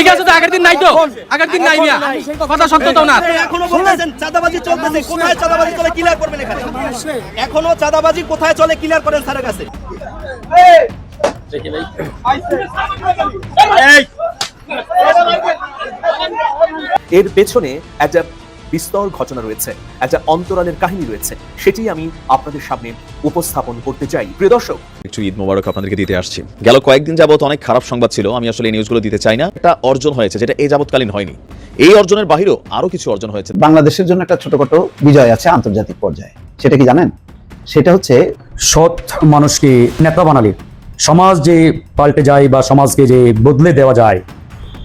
ঠিক আছে তো আগের দিন নাই তো? আগের দিন নাই। মিয়া। কথা সত্য তো না। এখনও বলতেছেন চাঁদাবাজি চলতেছে কোথায় চাঁদাবাজি চলে ক্লিয়ার করবেন এখানে। এখনও চাঁদাবাজি কোথায় চলে ক্লিয়ার করেন স্যারের কাছে। এর পেছনে একটা বিস্তর ঘটনা রয়েছে একটা অন্তরালের কাহিনী রয়েছে সেটি আমি আপনাদের সামনে উপস্থাপন করতে চাই। প্রিয় দর্শক একটু ঈদ মোবারক আপনাদেরকে দিতে আসছি। গেল কয়েকদিন যাবত অনেক খারাপ সংবাদ ছিল আমি আসলে এই নিউজগুলো দিতে চাই না। একটা অর্জন হয়েছে যেটা এই যাবৎকালীন হয়নি। এই অর্জনের বাহিরেও আরও কিছু অর্জন হয়েছে। বাংলাদেশের জন্য একটা ছোটখাটো বিজয় আছে আন্তর্জাতিক পর্যায়ে। সেটা কি জানেন? সেটা হচ্ছে সৎ মানুষকে নেতা বানালে সমাজ যে পাল্টে যায় বা সমাজকে যে বদলে দেওয়া যায়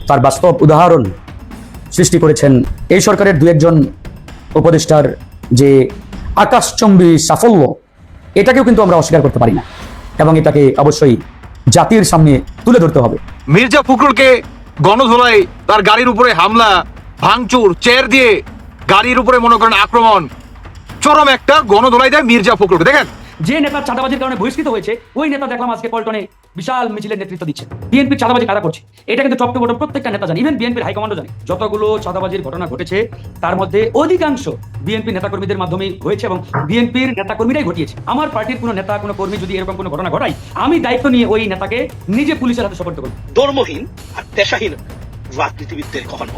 তার বাস্তব উদাহরণ সৃষ্টি করেছেন। এই সরকারের দু একজন উপদেষ্টার যে আকাশচম্বী সাফল্য এটাকেও কিন্তু আমরা অস্বীকার করতে পারি না। এবং এটাকে অবশ্যই জাতির সামনে তুলে ধরতে হবে। মির্জা ফখরুলকে গণধোলাই তার গাড়ির উপরে হামলা ভাঙচুর চেয়ার দিয়ে গাড়ির উপরে মনে করেন আক্রমণ চরম একটা গণধোলাই দেয় মির্জা ফখরুলকে। দেখেন? যে নেতা চাঁদাবাজির কারণে বহিষ্কৃত হয়েছে ওই নেতা দেখলাম আজকে পল্টনে বিশাল মিছিলের নেতৃত্ব দিচ্ছে। বিএনপির চাঁদাবাজি কারা করছে। এটা কিন্তু টপ টু বটম প্রত্যেকটা নেতা জানে। ইভেন বিএনপির হাইকমান্ডও জানে। যতগুলো চাঁদাবাজির ঘটনা ঘটেছে, তার মধ্যে অধিকাংশ বিএনপি নেতাকর্মীদের মাধ্যমে হয়েছে এবং বিএনপির নেতাকর্মীরাই ঘটিয়েছে। আমার পার্টির কোনো নেতা, কোনো কর্মী যদি এরকম কোনো ঘটনা ঘটায়, আমি দায়িত্ব নিয়ে ওই নেতাকে নিজে পুলিশের হাতে সোপর্দ করব। ধর্মহীন আর পেশাহীন রাজনীতিবিদদের কখনো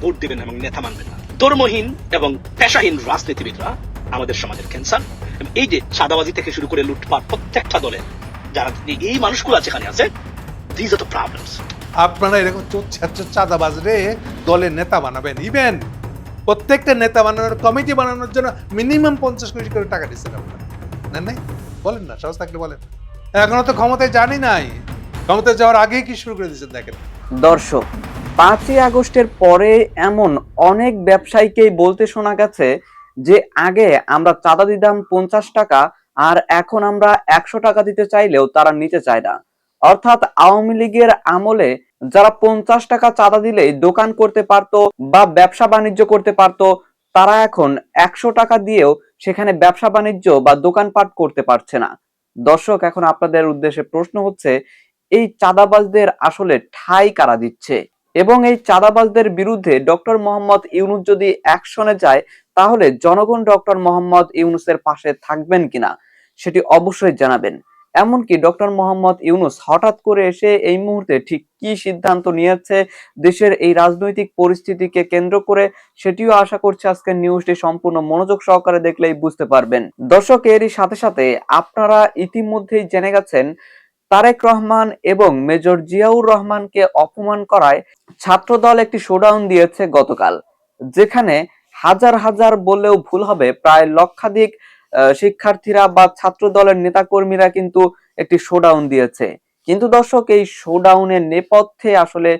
ভোট দেবেন এবং নেতা মানবেন না। ধর্মহীন এবং পেশাহীন রাজনীতিবিদরা আমাদের সমাজের ক্যান্সার এই যে সাদাবাজি থেকে শুরু করে লুটপাট প্রত্যেকটা দলের যারা এই মানুষগুলো যেখানে আছে? দিজ আর দ্য প্রবলেমস আপনারা এরকম চোচ্ছাচ্ছ চাঁদাবাজ রে দলের নেতা বানাবেন। ইভেন প্রত্যেকটা নেতা বানানোর কমিটি বানানোর জন্য মিনিমাম পঞ্চাশ কোটি করে টাকা দিচ্ছেন আপনারা। নেন নাই? বলেন না সাহস থাকলে বলেন। এখনও তো ক্ষমতায় জানি নাই। ক্ষমতায় যাওয়ার আগেই কি শুরু করে দিচ্ছেন দেখেন। দর্শক পাঁচই আগস্টের পরে এমন অনেক ব্যবসায়ীকেই বলতে শোনা গেছে যে আগে আমরা চাঁদা দিতাম পঞ্চাশ টাকা আর এখন আমরা একশো টাকা দিতে চাইলেও তারা নিতে চায় না। অর্থাৎ আওয়ামী লীগের আমলে যারা পঞ্চাশ টাকা চাঁদা দিলেই দোকান করতে পারতো বা ব্যবসা বাণিজ্য করতে পারতো, তারা এখন একশো টাকা দিয়েও সেখানে ব্যবসা বাণিজ্য বা দোকানপাট করতে পারছে না। দর্শক, এখন আপনাদের উদ্দেশ্যে প্রশ্ন হচ্ছে, এই চাঁদাবাজদের আসলে ঠাই কারা দিচ্ছে? এবং এই চাঁদাবাজদের বিরুদ্ধে ডক্টর মোহাম্মদ ইউনুস যদি অ্যাকশনে যায় তাহলে জনগণ ডক্টর মোহাম্মদ ইউনুসের পাশে থাকবেন কিনা, সেটি অবশ্যই জানাবেন। এমনকি ডক্টর মোহাম্মদ ইউনুস হঠাৎ করে এসে এই মুহূর্তে ঠিক কি সিদ্ধান্ত নিয়েছে, দেশের এই রাজনৈতিক পরিস্থিতিকে কেন্দ্র করে, সেটিও আশা করছি আজকের নিউজটি সম্পূর্ণ মনোযোগ সহকারে দেখলেই বুঝতে পারবেন। দর্শক, এরই সাথে সাথে আপনারা ইতিমধ্যেই জেনে গেছেন, তারেক রহমান এবং মেজর জিয়াউর রহমানকে অপমান করায় ছাত্রদল একটি শোডাউন দিয়েছে গতকাল, যেখানে হাজার হাজার বললেও ভুল হবে। প্রায় লক্ষাধিক শিক্ষার্থীরা বা ছাত্র দলের নেতাকর্মীরা কিন্তু একটি শোডাউন দিয়েছে। কিন্তু দর্শক, এই শোডাউনের নেপথ্যে আসলে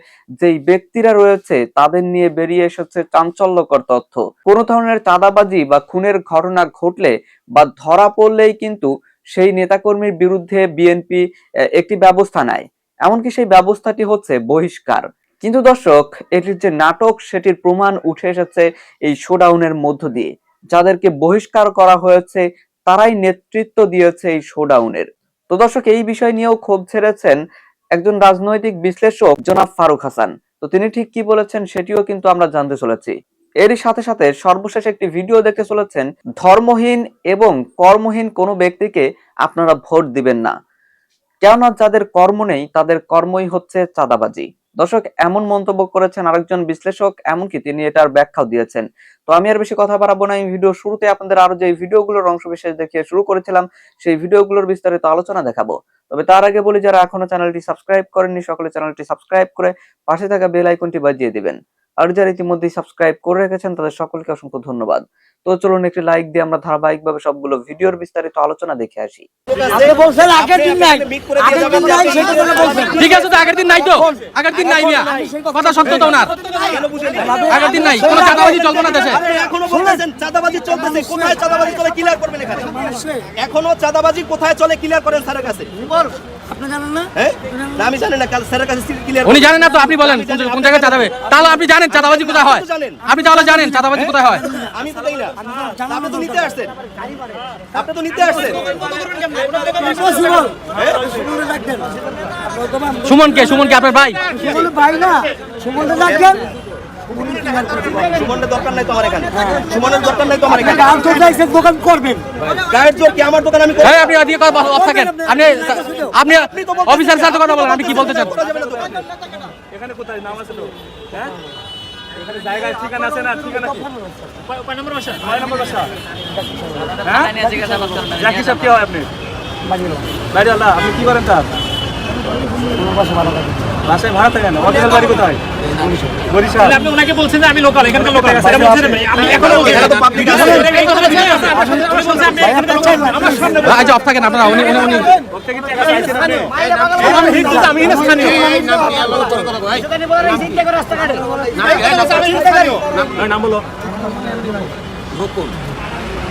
যেই ব্যক্তিরা রয়েছে, তাদের নিয়ে বেরিয়ে এসেছে চাঞ্চল্যকর তথ্য। কোনো ধরনের চাঁদাবাজি বা খুনের ঘটনা ঘটলে বা ধরা পড়লেই কিন্তু সেই নেতাকর্মীর বিরুদ্ধে বিএনপি একটি ব্যবস্থা নেয়। এমনকি সেই ব্যবস্থাটি হচ্ছে বহিষ্কার। কিন্তু দর্শক, এটির যে নাটক, সেটির প্রমাণ উঠে এসেছে এই শোডাউনের মধ্য দিয়ে। যাদেরকে বহিষ্কার করা হয়েছে, তারাই নেতৃত্ব দিয়েছে এই শোডাউনের তো দর্শক, এই বিষয় নিয়েও ক্ষোভ ছেড়েছেন একজন রাজনৈতিক বিশ্লেষক, জনাব ফারুক হাসান। তো তিনি ঠিক কি বলেছেন, সেটিও কিন্তু আমরা জানতে চলেছি। এরই সাথে সাথে সর্বশেষ একটি ভিডিও দেখতে চলেছেন ধর্মহীন এবং কর্মহীন কোনো ব্যক্তিকে আপনারা ভোট দিবেন না। কেননা, যাদের কর্ম নেই, তাদের কর্মই হচ্ছে চাঁদাবাজি। দর্শক, এমন মন্তব্য করেছেন আরেকজন বিশ্লেষক, এমনকি তিনি এটার ব্যাখ্যাও দিয়েছেন। তো আমি আর বেশি কথা বাড়াবো না, এই ভিডিও শুরুতে আপনাদের আরও যে ভিডিওগুলোর অংশ বিশেষ দেখিয়ে শুরু করেছিলাম, সেই ভিডিওগুলোর বিস্তারিত আলোচনা দেখাবো। তবে তার আগে বলি, যারা এখনও চ্যানেলটি সাবস্ক্রাইব করেননি, সকলে চ্যানেলটি সাবস্ক্রাইব করে পাশে থাকা বেল আইকনটি বাজিয়ে দিবেন। আর যারা ইতিমধ্যেই সাবস্ক্রাইব করে রেখেছেন, তাদের সকলকে অসংখ্য ধন্যবাদ। তো চলুন একটি লাইক দিয়ে আমরা ধারাবাহিকভাবে সবগুলো ভিডিওর বিস্তারিত আলোচনা দেখে আসি। আপনি বলছেন আগের দিন নাই। আগের দিন নাই সেটা কথা বলছেন। ঠিক আছে তো আগের দিন নাই তো? আগের দিন নাই মিয়া। কথা সত্য তো না আগের দিন নাই। কোনো চাঁদাবাজি চলবো না দেশে। এখনও বলতেছেন চাঁদাবাজি চলতেছে। কোথায় চাঁদাবাজি চলে? ক্লিয়ার করবেন এখানে। এখনও চাঁদাবাজি কোথায় চলে? ক্লিয়ার করেন স্যারের কাছে। আমি জানি না কাল স্যারের কাছে ক্লিয়ার উনি জানেন না তো আপনি বলেন কোন জায়গায় চাঁদা হবে তাহলে আপনি জানেন চাঁদাবাজি কোথায় হয়। আপনি তাহলে জানেন চাঁদাবাজি কোথায় হয়। আমি তো দেই না। আপনি তো নিতে আসছেন। আপনি তো নিতে আসছেন। সুমনকে সুমনকে আপনার ভাই। সুমনের দরকার নাই তো আমার এখানে। সুমনের দরকার নাই তো আমার এখানে দোকান করবেন। গায়ের জোর কি আমার দোকান আমি? হ্যাঁ আপনি দিয়ে কথা অফ থাকেন। আপনি আপনি অফিসার সাথে কথা বলেন আপনি কি বলতে চান না দোকান। আপনি ওনাকে বলছেন যে আমি লোকাল এখানকার লোকাল সেটা বলছেন আপনি? এখনও এখানে তো public আছে। এই কথাটা ঠিক আছে। উনি বলছেন আপনি এখানকার লোকাল আমার সামনে আচ্ছা অফ থাকেন আপনারা উনি উনি উনি। আমি হিন্দু আমি হিন্দুস্তানি নাম বলো।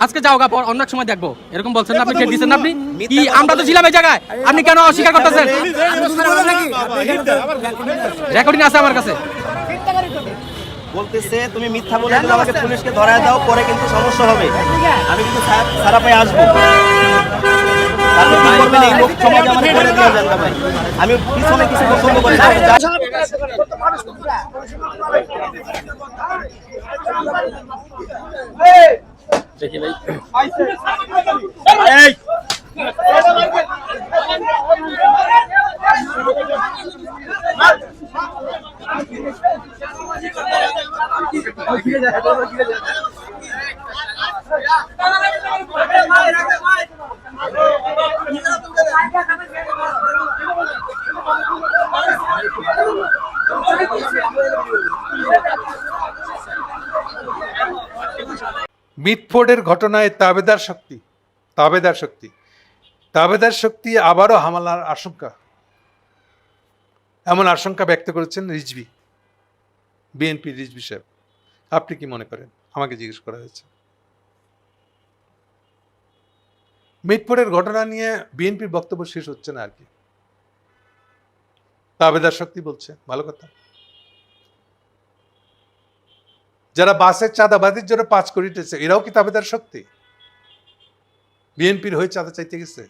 আজকে যাও গা পর অন্য সময় দেখব এরকম বলছেন আপনি কে দিচ্ছেন আপনি কি আমরা তো ছিলাম এই জায়গায় আপনি কেন অস্বীকার করতেছেন রেকর্ডিং আছে আমার কাছে বলতেছে তুমি মিথ্যা বলে দিলে আমাকে পুলিশকে ধরায় দাও পরে কিন্তু সমস্যা হবে আমি কিন্তু সারা পায়ে আসব আমি পিছনে কিছু পছন্দ করি না। যা- মিটফোর্ডের ঘটনায় তাবেদার শক্তি তাবেদার শক্তি। তাবেদার শক্তি আবারও হামলার আশঙ্কা। এমন আশঙ্কা ব্যক্ত করেছেন রিজভি, বিএনপি রিজভি সাহেব। আপনি কি মনে করেন? আমাকে জিজ্ঞেস করা হয়েছে। মিটফোর্ডের ঘটনা নিয়ে বিএনপির বক্তব্য শেষ হচ্ছে না আর কি। তাবেদার শক্তি বলছে, ভালো কথা। যারা বাসের চাঁদাবাদির জন্য পাঁচ করিতেছে, এরাও কি তাবেদার শক্তি? বিএনপির হয়ে চাঁদা চাইতে গেছে।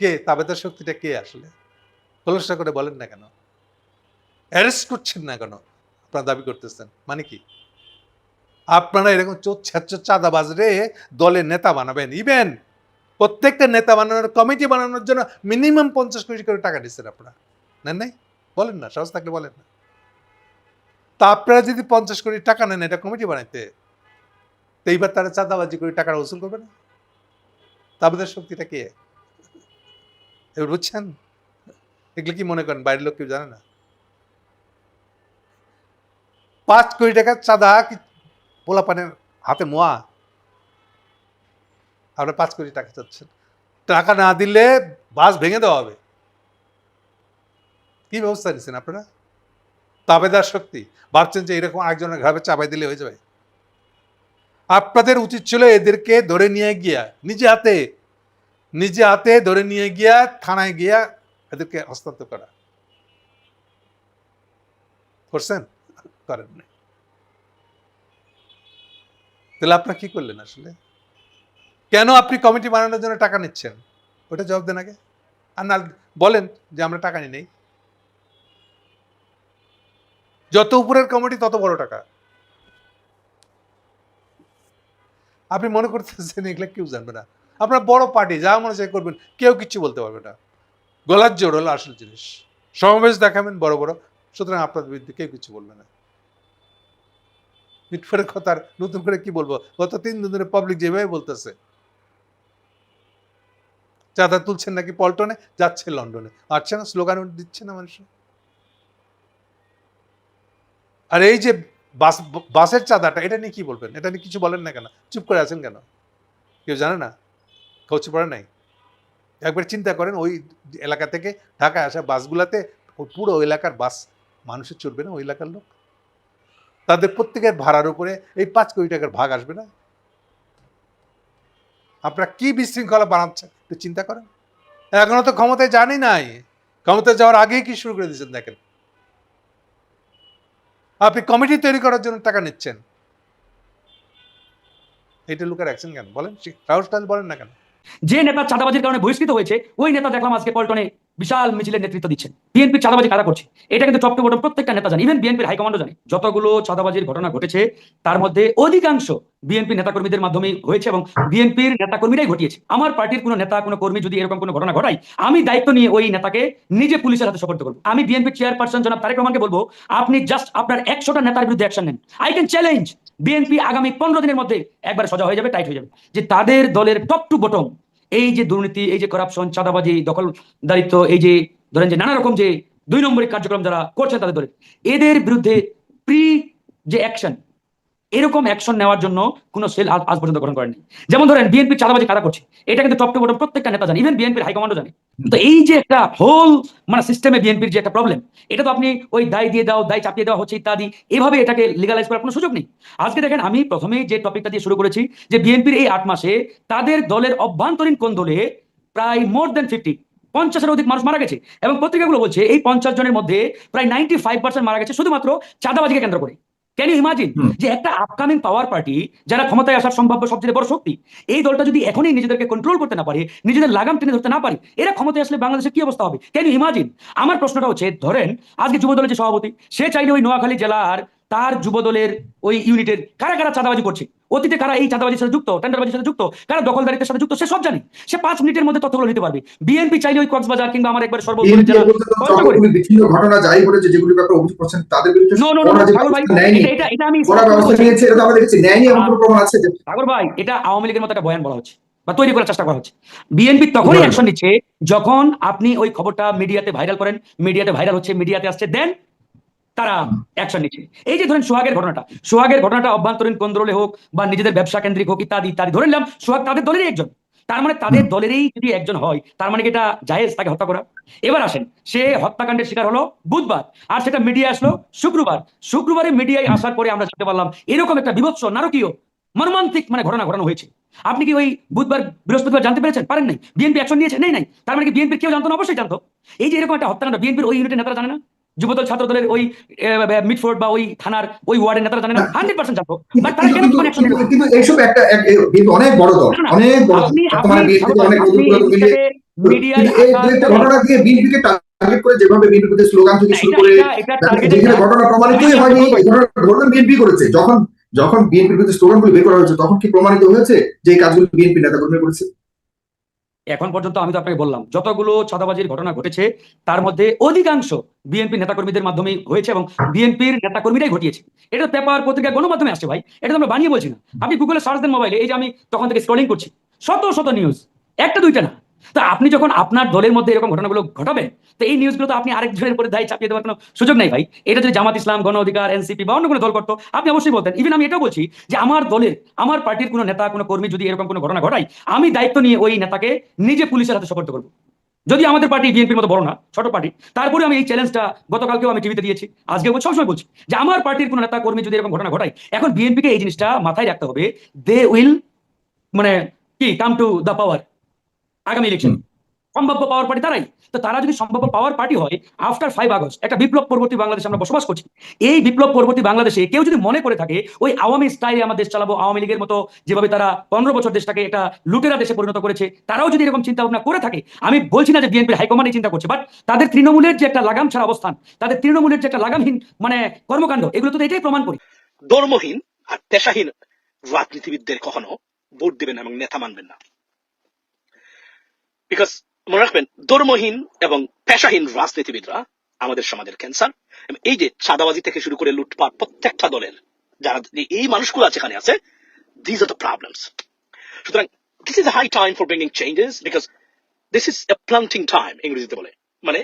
কে? তাবেদার শক্তিটা কে আসলে? খোলসা করে বলেন না কেন? অ্যারেস্ট করছেন না কেন? আপনারা দাবি করতেছেন। মানে কি? আপনারা এরকম ছ্যাচ্চর চাঁদাবাজ রে দলের নেতা বানাবেন। ইভেন প্রত্যেকটা নেতা বানানোর, কমিটি বানানোর জন্য মিনিমাম পঞ্চাশ কোটি করে টাকা দিচ্ছেন আপনারা। নেন নাই? বলেন না, সহজ থাকলে বলেন না। তা আপনারা যদি পঞ্চাশ কোটি টাকা নেন, এটা কমিটি বানাইতে। তো এইবার তারা চাঁদাবাজি করে টাকাটা উসুল করবে না। তাদের শক্তিটা কে? এবার বুঝছেন? এগুলো কি মনে করেন? বাইরের লোক কেউ জানে না? পাঁচ কোটি টাকা চাঁদা কি পোলাপানের হাতে মোয়া? আপনার পাঁচ কোটি টাকা চাচ্ছেন। টাকা না দিলে বাস ভেঙে দেওয়া হবে। কি ব্যবস্থা নিচ্ছেন আপনারা? তাবেদার শক্তি। ভাবছেন যে এরকম একজনের ঘাড়ে চাপাই দিলে হয়ে যাবে। আপনাদের উচিত ছিল এদেরকে ধরে নিয়ে গিয়া, নিজে হাতে নিজে হাতে ধরে নিয়ে গিয়া, থানায় গিয়া এদেরকে হস্তান্তর করা। করছেন? করেন তাহলে আপনার কি করলেন আসলে? কেন আপনি কমিটি বানানোর জন্য টাকা নিচ্ছেন? ওটা জবাব দেন আগে। আর না, বলেন যে আমরা টাকা নিই নেই। যত উপরের কমিটি তত বড় টাকা। আপনি মনে করতেছেন এগুলো কেউ জানবে না। আপনার বড় পার্টি যা মনে চাই করবেন, কেউ কিচ্ছু বলতে পারবে না। গলার জোর হলো আসল জিনিস। সমাবেশ দেখাবেন, বড় বড়। সুতরাং আপনাদের বিরুদ্ধে কেউ কিছু বলবে না। মিটফোরের কথা নতুন করে কি বলব? গত তিন দিন ধরে পাবলিক যেভাবে বলতেছে। চাঁদা তুলছেন নাকি পল্টনে? যাচ্ছে লন্ডনে। আসছে না স্লোগান দিচ্ছে না মানুষ। আর এই যে বাস, বাসের চাঁদাটা, এটা নিয়ে কি বলবেন? এটা নিয়ে কিছু বলেন না কেন? চুপ করে আছেন কেন? কেউ জানে না? খোঁজ পড়ে নাই? একবার চিন্তা করেন, ওই এলাকা থেকে ঢাকায় আসা বাসগুলাতে পুরো ওই এলাকার বাস, মানুষের চলবে না ওই এলাকার লোক? তাদের প্রত্যেকের ভাড়ার উপরে এই পাঁচ কোটি টাকার ভাগ আসবে না? আপনারা কি বিশৃঙ্খলা বানাচ্ছেন, একটু চিন্তা করেন। এখনও তো ক্ষমতায় জানি নাই। ক্ষমতায় যাওয়ার আগেই কি শুরু করে দিয়েছেন দেখেন। আপনি কমিটি তৈরি করার জন্য টাকা নিচ্ছেন। এটা লোকের অ্যাকশন কেন? বলেন রাহুল বলেন না কেন? যে নেতা চাঁদাবাজির কারণে বহিষ্কৃত হয়েছে, ওই নেতা দেখলাম আজকে পল্টনে বিশাল মিছিলের নেতৃত্ব দিচ্ছেন। বিএনপির চাঁদাবাজি কারা করছে? এটা কিন্তু টপ টু বটম প্রত্যেকটা নেতা জানে। ইভেন বিএনপির হাইকমান্ডও জানে। যতগুলো চাঁদাবাজির ঘটনা ঘটেছে, তার মধ্যে অধিকাংশ বিএনপি নেতাকর্মীদের মাধ্যমে হয়েছে এবং বিএনপির নেতাকর্মীরাই ঘটিয়েছে। আমার পার্টির কোনো নেতা, কোনো কর্মী যদি এরকম কোনো ঘটনা ঘটায়, আমি দায়িত্ব নিয়ে ওই নেতাকে নিজে পুলিশের হাতে সুপর্দ করব। আমি বিএনপির চেয়ারপারসন জনাব তারেক রহমানকে বলব, আপনি জাস্ট আপনার একশোটা নেতার বিরুদ্ধে অ্যাকশন নেন। আই ক্যান চ্যালেঞ্জ বিএনপি আগামী পনেরো দিনের মধ্যে একবার সোজা হয়ে যাবে টাইট হয়ে যাবে। যে তাদের দলের টপ টু বটম এই যে দুর্নীতি, এই যে করাপশন চাঁদাবাজি দখলদারিত্ব এই যে ধরেন যে নানা রকম যে দুই নম্বরের কার্যক্রম যারা করছেন তাদের ধরে। এদের বিরুদ্ধে প্রি যে অ্যাকশন এরকম অ্যাকশন নেওয়ার জন্য কোনো সেল আজ পর্যন্ত গঠন করেনি। যেমন ধরেন বিএনপি চাঁদাবাজি কারা করছে? এটা কিন্তু টপ টু বটম প্রত্যেকটা নেতা জানে ইভেন বিএনপির হাইকমান্ডও জানে। তো এই যে একটা হোল মানে সিস্টেমে বিএনপির যে একটা প্রবলেম এটা তো আপনি ওই দায় দিয়ে দাও দায় চাপিয়ে দেওয়া হচ্ছে ইত্যাদি এভাবে এটাকে লিগালাইজ করার কোনো সুযোগ নেই। আজকে দেখেন আমি প্রথমেই যে টপিকটা দিয়ে শুরু করেছি যে বিএনপির এই আট মাসে তাদের দলের অভ্যন্তরীণ কোন দলে প্রায় মোর দেন ফিফটি পঞ্চাশের অধিক মানুষ মারা গেছে। এবং পত্রিকাগুলো বলছে এই পঞ্চাশ জনের মধ্যে প্রায় নাইনটি ফাইভ পার্সেন্ট মারা গেছে শুধুমাত্র চাঁদাবাজিকে কেন্দ্র করে। ক্যান ইউ ইমাজিন যে একটা আপকামিং পাওয়ার পার্টি যারা ক্ষমতায় আসার সম্ভাব্য সবচেয়ে বড় শক্তি এই দলটা যদি এখনই নিজেদেরকে কন্ট্রোল করতে না পারে নিজেদের লাগাম টেনে ধরতে না পারে এরা ক্ষমতায় আসলে বাংলাদেশে কি অবস্থা হবে? ক্যান ইউ ইমাজিন আমার প্রশ্নটা হচ্ছে ধরেন আজকে যুব দলের যে সভাপতি সে চাইলে ওই নোয়াখালী জেলার তার যুবদলের ওই ইউনিটের কারা কারা চাঁদাবাজি করছে? অতীতে কারা এই চাঁদাবাজির সাথে যুক্ত টেন্ডারবাজির সাথে যুক্ত কারা দখলদারিত্বের সাথে যুক্ত সে সব জানে। সে পাঁচ মিনিটের মধ্যে তথ্যগুলো নিতে পারবে। বিএনপি চাইলে ওই কক্সবাজার কিংবা আমার একবার সর্বোচ্চ বিচ্ছিন্ন ঘটনা যাই ঘটেছে যেগুলি ব্যাপারে অভিযোগ করছেন তাদের বিরুদ্ধে নো নো নো কড়া যে সাগর ভাই এটা এটা এটা আমি কড়া ব্যবস্থা নিয়েছে এটা তো আমরা দেখেছি নেয়নি এমন কোনো প্রমাণ আছে। সাগর ভাই এটা আওয়ামী লীগের মতো একটা বয়ান বলা হচ্ছে বা তৈরি করার চেষ্টা করা হচ্ছে। বিএনপি তখনই অ্যাকশন নিচ্ছে যখন আপনি ওই খবরটা মিডিয়াতে ভাইরাল করেন মিডিয়াতে ভাইরাল হচ্ছে মিডিয়াতে আসছে দেন তারা অ্যাকশন নিচ্ছে। এই যে ধরেন সোহাগের ঘটনাটা সোহাগের ঘটনাটা অভ্যন্তরীণ কন্দ্রলে হোক বা নিজেদের ব্যবসা কেন্দ্রিক হোক ইত্যাদি ইত্যাদি ধরে নিলাম সোহাগ তাদের দলেরই একজন। তার মানে তাদের দলেরই যদি একজন হয় তার মানে কি এটা জায়েজ তাকে হত্যা করা? এবার আসেন সে হত্যাকাণ্ডের শিকার হলো বুধবার আর সেটা মিডিয়া আসলো শুক্রবার। শুক্রবারে মিডিয়ায় আসার পরে আমরা জানতে পারলাম এরকম একটা বিভৎস নারকীয় মর্মান্তিক মানে ঘটনা ঘটানো হয়েছে। আপনি কি ওই বুধবার বৃহস্পতিবার জানতে পেরেছেন? পারেন নাই। বিএনপি অ্যাকশন নিয়েছে? নেই নাই। তার মানে কি বিএনপির কেউ জানতো না? অবশ্যই জানতো। এই যে এরকম একটা হত্যাকাণ্ড বিএনপির ওই ইউনিটের নেতারা জানে না? যুবদল ছাত্র দলের ওই মিডফোর্ড বা ওই থানার ওই ওয়ার্ডের নেতারা জানে না হান্ড্রেড পার্সেন্ট জানতো বাট তারা কেন কিন্তু এইসব একটা অনেক বড় দল অনেক বড় ঘটনা দিয়ে বিএনপিকে টার্গেট করে যেভাবে বিরুদ্ধে স্লোগান থেকে শুরু করে যেখানে ঘটনা প্রমাণিতই হয়নি ঘটনা ঘটনা বিএনপি করেছে। যখন যখন বিএনপির বিরুদ্ধে স্লোগানগুলো বের করা হয়েছে তখন কি প্রমাণিত হয়েছে যে এই কাজগুলো বিএনপি নেতাকর্মী করেছে? এখন পর্যন্ত আমি তো আপনাকে বললাম, যতগুলো চাঁদাবাজির ঘটনা ঘটেছে, তার মধ্যে অধিকাংশ বিএনপি নেতাকর্মীদের মাধ্যমে হয়েছে এবং বিএনপির নেতাকর্মীরাই ঘটিয়েছে। এটা পেপার পত্রিকা গণমাধ্যমে আসছে ভাই, এটা আমরা বানিয়ে বলছি না। আপনি গুগলে সার্চ দেন মোবাইলে এই যে আমি তখন থেকে স্ক্রলিং করছি, শত শত নিউজ একটা দুইটা না। তো আপনি যখন আপনার দলের মধ্যে এরকম ঘটনাগুলো ঘটাবেন, তো এই নিউজগুলো তো আপনি আরেকজনের উপরে দায় চাপিয়ে দেওয়ার কোনো সুযোগ নাই ভাই। এটা যদি জামাত ইসলাম, গণ অধিকার এনসিপি বা অন্য কোনো দল করতো, আপনি অবশ্যই বলতেন। ইভেন আমি এটাও বলছি যে আমার দলের, আমার পার্টির কোনো নেতা, কোনো কর্মী যদি এরকম কোনো ঘটনা ঘটায়, আমি দায়িত্ব নিয়ে ওই নেতাকে নিজে পুলিশের হাতে সুপর্দ করব। যদি আমাদের পার্টি বিএনপির মতো বড় না, ছোট পার্টি তারপরে আমি এই চ্যালেঞ্জটা গতকালকেও আমি টিভিতে দিয়েছি আজকে বলছি, সবসময় বলছি যে আমার পার্টির কোনো নেতা, কর্মী যদি এরকম ঘটনা ঘটায়, এখন বিএনপিকে এই জিনিসটা মাথায় রাখতে হবে দে উইল মানে কি কাম টু দ্য পাওয়ার আগামী ইলেকশন সম্ভাব্য পাওয়ার পার্টি তারাই। তো তারা যদি সম্ভাব্য পাওয়ার পার্টি হয় আফটার ফাইভ আগস্ট একটা বিপ্লব পরবর্তী বাংলাদেশে আমরা বসবাস করছি। এই বিপ্লব পরবর্তী বাংলাদেশে কেউ যদি মনে করে থাকে ওই আওয়ামী স্টাইলে আমার দেশ চালাবো আওয়ামী লীগের মতো যেভাবে তারা পনেরো বছর দেশটাকে একটা লুটেরা দেশে পরিণত করেছে তারাও যদি এরকম চিন্তা ভাবনা করে থাকে আমি বলছি না যে বিএনপির হাইকমান্ড চিন্তা করছে বাট তাদের তৃণমূলের যে একটা লাগাম ছাড়া অবস্থান তাদের তৃণমূলের যে একটা লাগামহীন মানে কর্মকাণ্ড এগুলো তো এটাই প্রমাণ করি। ধর্মহীন আর পেশাহীন রাজনীতিবিদদের কখনো ভোট দিবেন এবং নেতা মানবেন না। বিকজ মনে রাখবেন, ধর্মহীন এবং পেশাহীন রাজনীতিবিদরা আমাদের সমাজের ক্যান্সার এই যে চাঁদাবাজি থেকে শুরু করে লুটপাট প্রত্যেকটা দলের, যারা এই মানুষগুলো যেখানে আছে দিস আর দ্য প্রবলেমস সুতরাং this is high time for bringing changes because this is a planting time ইংরেজিতে বলে। মানে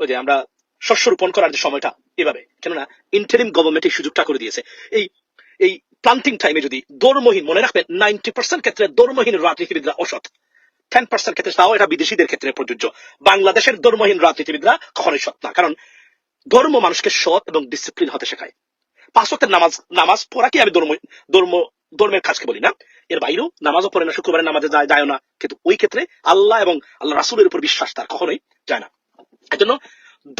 ওই যে আমরা শস্য রোপণ করার যে সময়টা, এভাবে। কেননা ইন্টারিম গভর্নমেন্ট এই সুযোগটা করে দিয়েছে। এই এই প্লান্টিং টাইমে যদি দৌড়মহীন মনে রাখবেন নাইনটি পার্সেন্ট ক্ষেত্রে দৌড়মহীন রাজনীতিবিদরা অসৎ। টেন পার্সেন্ট ক্ষেত্রে তাও এটা বিদেশিদের ক্ষেত্রে প্রযোজ্য। বাংলাদেশের ধর্মহীন রাজনীতিবিদরা কখনোই সৎ না, কারণ ধর্ম মানুষকে সৎ এবং ডিসিপ্লিন হতে শেখায়। পাঁচ ওয়াক্তের নামাজ নামাজ পড়া কি আমি ধর্ম ধর্ম, ধর্মের কাজকে বলি না? এর বাইরেও নামাজও পড়ে না শুক্রবারের নামাজে যায় যায় না। কিন্তু ওই ক্ষেত্রে আল্লাহ এবং আল্লাহ রাসুলের উপর বিশ্বাস তার কখনোই যায় না। এই জন্য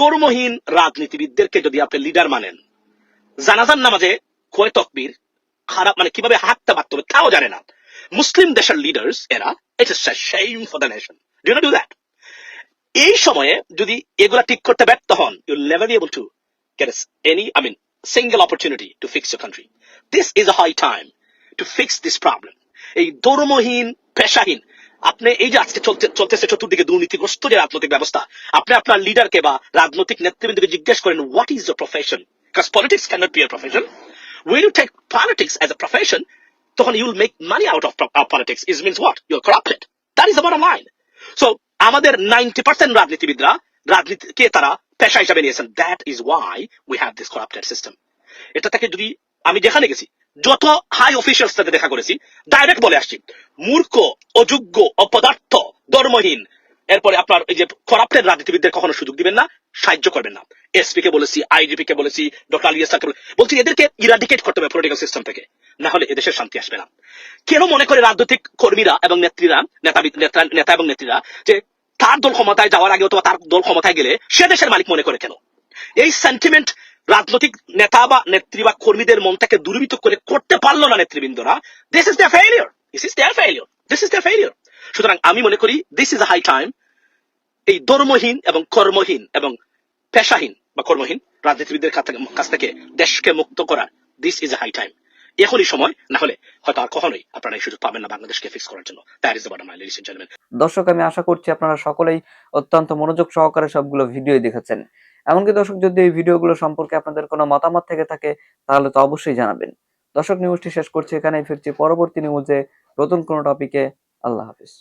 ধর্মহীন রাজনীতিবিদদেরকে যদি আপনি লিডার মানেন জানাজান নামাজে কয় তকবীর, খারাপ মানে কীভাবে হাতটা বাঁধতে হবে তাও জানে না। মুসলিম দেশের লিডার্স এরা it's shame for the nation do not do that এই সময়ে যদি এগুলা ঠিক করতে ব্যর্থ হন you never able to us any, I mean, single opportunity to fix your country. This is a high time to fix this problem. এই ধর্মহীন পেশাহীন আপনি এই যে আজকে চলতে চলতেছে চতুর্দিকে দুর্নীতিগ্রস্ত যে রাজনৈতিক ব্যবস্থা আপনি আপনার লিডারকে বা রাজনৈতিক নেতৃবৃন্দকে জিজ্ঞেস করেন what is your profession because politics cannot be a profession when you take politics as a profession তখন money out of pro- uh, politics. Is means what? You're corrupted. That is the bottom line. So আমাদের ninety percent রাজনীতিবিদরা রাজনীতিকে তারা পেশা হিসাবে নিয়েছেন। That is why we have this corrupted system এটা থেকে যদি আমি যেখানে গেছি যত হাই অফিসিয়ালস সাথে দেখা করেছি ডাইরেক্ট বলে আসছি। মূর্খ অযোগ্য অপদার্থ ধর্মহীন এরপরে আপনার এই যে করাপ্টেড রাজনীতিবিদদের কখনো সুযোগ দিবেন না সাহায্য করবেন না। এসপি কে বলেছি আইজিপি কে বলেছি ডক্টর আলিয়াসাকে বলছি এদেরকে ইরাডিকেট করতে হবে পলিটিক্যাল সিস্টেম থেকে। না হলে এদেশের শান্তি আসবে না। কেন মনে করে রাজনৈতিক কর্মীরা এবং নেত্রীরা, নেতা নেতা- এবং নেত্রীরা যে তার দল ক্ষমতায় যাওয়ার আগে অথবা তার দল ক্ষমতায় গেলে সে দেশের মালিক মনে করে কেন? এই সেন্টিমেন্ট রাজনৈতিক নেতা বা নেত্রী বা কর্মীদের মন থেকে দূরীভূত করে করতে পারল না নেতৃবৃন্দরা this is the failure this is their failure this is the failure সুতরাং আমি মনে করি দিস ইজ হাই টাইম এই ধর্মহীন এবং কর্মহীন এবং পেশাহীন বা কর্মহীন রাজনীতিবিদদের কাছ থেকে দেশকে মুক্ত করার দিস ইজ হাই টাইম এখনই সময়, না হলে হয়তো আর কখনোই আপনারা এই সুযোগ পাবেন না বাংলাদেশকে ফিক্স করার জন্য। That is the bottom line দর্শক, আমি আশা করছি আপনারা সকলেই অত্যন্ত মনোযোগ সহকারে সবগুলো ভিডিও দেখেছেন। এমনকি দর্শক, যদি এই ভিডিওগুলো সম্পর্কে আপনাদের কোনো মতামত থেকে থাকে, তাহলে তো অবশ্যই জানাবেন। দর্শক নিউজটি শেষ করছি এখানেই, ফিরছি পরবর্তী নিউজে নতুন কোনো টপিকে আল্লাহ হাফিজ।